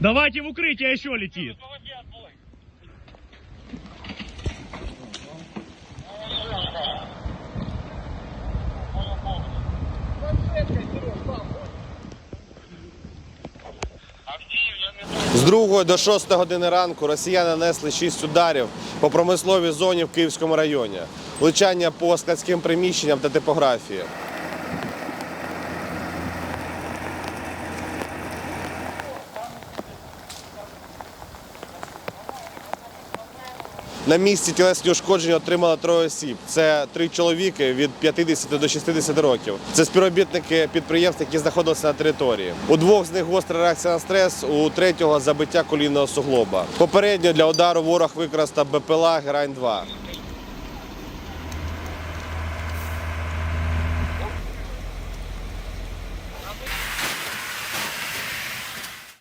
Давайте в укрытие еще летит. З 2 до 6 години ранку росіяни нанесли 6 ударів по промисловій зоні в Київському районі. Влучання по складським приміщенням та типографії. На місці тілесні ушкодження отримали троє осіб. Це три чоловіки від 50 до 60 років. Це співробітники підприємств, які знаходилися на території. У двох з них гостра реакція на стрес, у третього забиття колінного суглоба. Попередньо для удару ворог використав БПЛА Герань 2